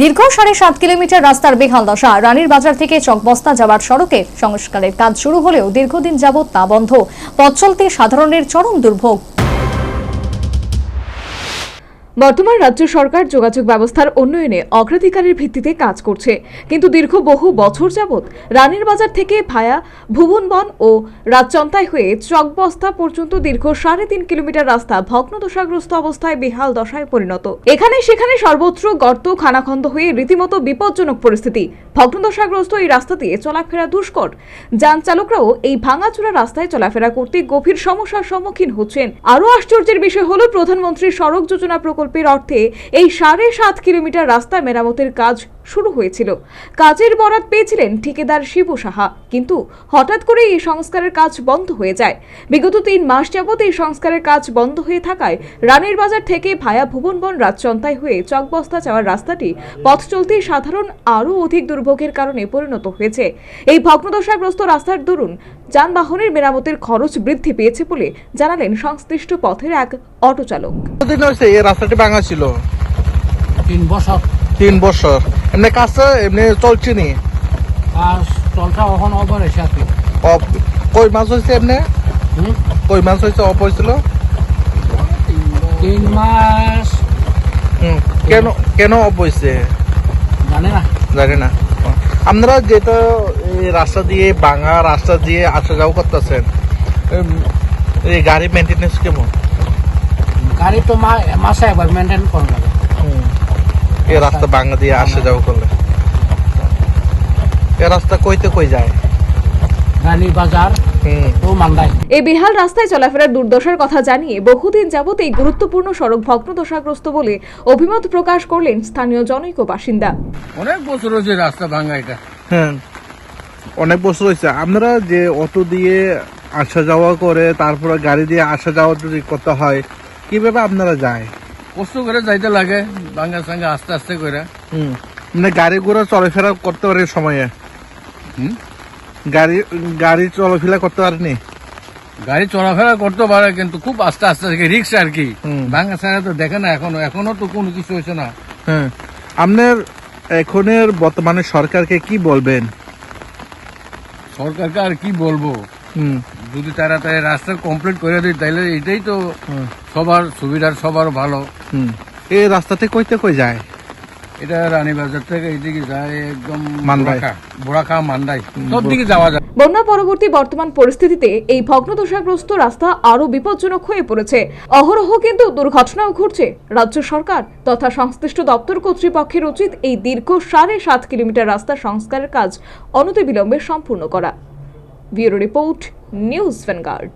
দীর্ঘ সাড়ে সাত কিলোমিটার রাস্তার বেহাল দশা। রানীর বাজার থেকে চকবস্তা যাওয়ার সড়কে সংস্কারের কাজ শুরু হলেও দীর্ঘদিন যাবৎ তা বন্ধ। পথ চলতে সাধারণের চরম দুর্ভোগ। বর্তমান রাজ্য সরকার যোগাযোগ ব্যবস্থার উন্নয়নে অগ্রাধিকারের ভিত্তিতে কাজ করছে। কিন্তু দীর্ঘ বহু বছর যাবৎ রানীর বাজার থেকে ভায়া ভুবনবন ও রাজচন্তায় হয়ে চকবস্তা পর্যন্ত দীর্ঘ সাড়ে তিন কিলোমিটার রাস্তা ভগ্নদশাগ্রস্ত অবস্থায় বেহাল দশায় পরিণত। এখানে সেখানে সর্বত্র গর্ত, খানাখন্দ হয়ে রীতিমতো বিপজ্জনক পরিস্থিতি। ভগ্নদশাগ্রস্ত এই রাস্তা দিয়ে চলাফেরা দুষ্কর। যান চালকরাও এই ভাঙাচোরা রাস্তায় চলাফেরা করতে গভীর সমস্যার সম্মুখীন হচ্ছেন। আরও আশ্চর্যের বিষয় হলো প্রধানমন্ত্রী সড়ক যোজনা প্রকল্পের অর্থে এই সাড়ে সাত কিলোমিটার রাস্তা মেরামতের কাজ শুরু হয়েছিল। কাজের বরাত পেয়েছিলেন ঠিকাদার শিবু সাহা। কিন্তু হঠাৎ করে এই সংস্কারের কাজ বন্ধ হয়ে যায়। বিগত তিন মাস যাবত এই সংস্কারের কাজ বন্ধ হয়ে থাকায় রানের বাজার থেকে ভায়া ভুবন ভুবনবন রাজচন্তায় হয়ে চকবস্তা যাওয়ার রাস্তাটি পথ চলতে সাধারণ আরও অধিক দুর্ভোগের কারণে পরিণত হয়েছে। এই ভগ্নদশাগ্রস্ত রাস্তার দরুন যানবাহনের মেরামতের খরচ বৃদ্ধি পেয়েছে বলে জানালেন সংশ্লিষ্ট পথের এক অটো চালক। কতদিন হয়েছে? এই রাস্তাটি ভাঙা ছিল? তিন বছর। তিন বছর। এমনি কাজটা এমনি চলছে নি? আর চলটা এখন অবর আছে অফ কই মাস হয়েছে এমনি? হুম? কই মাস হয়েছে অফ হয়েছিল? তিন মাস। হুম, কেন কেন অফ হয়েছে? জানে না। জানি না। আপনারা যেটা রাস্তা দিয়ে ভাঙা রাস্তা দিয়ে আসা যাওয়া করতেছেন। এই গাড়ি মেনটেনেন্স কেমন? গাড়ি তো মাসে একবার মেনটেন করা এই রাস্তা ভাঙা দিয়ে আসা যাওয়া করলে। এই রাস্তা কইতে কই যায়? রানী বাজার এই বেহাল রাস্তায় চলাফেরার দুর্দশার কথা জানিয়ে বহুদিন যাবত এই গুরুত্বপূর্ণ সড়ক ভগ্নদশাগ্রস্ত বলে অভিমত প্রকাশ করলেন স্থানীয় জনৈক বাসিন্দা। অনেক বছর হয়েছে রাস্তা ভাঙা এটা। হ্যাঁ। অনেক বছর হয়েছে। আপনারা যে অটো দিয়ে আসা যাওয়া করে তারপরে গাড়ি দিয়ে আসা যাওয়া যদি করতে হয় কীভাবে আপনারা যায়? কষ্ট করে যাইতে লাগে ভাঙ্গা সাঙ্গা আস্তে আস্তে করে। হুম। মানে গাড়ি ঘোড়া চলাফেরা করতে পারে সময়ে? হুম? গাড়ি গাড়ি চলাফেরা করতে পারেনি? গাড়ি চলাফেরা করতে পারে কিন্তু খুব আস্তে আস্তে রিক্স আর কি। ভাঙ্গা সাঙ্গা তো দেখে না এখনও এখনও তো কোনো কিছু হয়েছে না। হ্যাঁ। আপনার এখনের বর্তমানে সরকারকে কি বলবেন? সরকারকে আর কি বলব? যদি তারা তাই রাস্তা কমপ্লিট করে দেয় তাহলে এটাই তো সবার সুবিধার সবার ভালো। এই রাস্তাতে কইতে কই যায়? এটা রানীবাজার থেকে এইদিকে যায় একদম মান্দাই। বোরাখা বোরাখা মান্দাই। সব দিকে যাওয়া যায়। বন্যা পরবর্তী বর্তমান পরিস্থিতিতে এই ভগ্নদশাগ্রস্ত রাস্তা আরও বিপজ্জনক হয়ে পড়েছে। অহরহ কিন্তু দুর্ঘটনাও ঘটছে। রাজ্য সরকার তথা সংশ্লিষ্ট দপ্তর কর্তৃপক্ষের উচিত এই দীর্ঘ সাড়ে সাত কিলোমিটার রাস্তা সংস্কারের কাজ অনতিবিলম্বে সম্পূর্ণ করা। Bureau report news vanguard.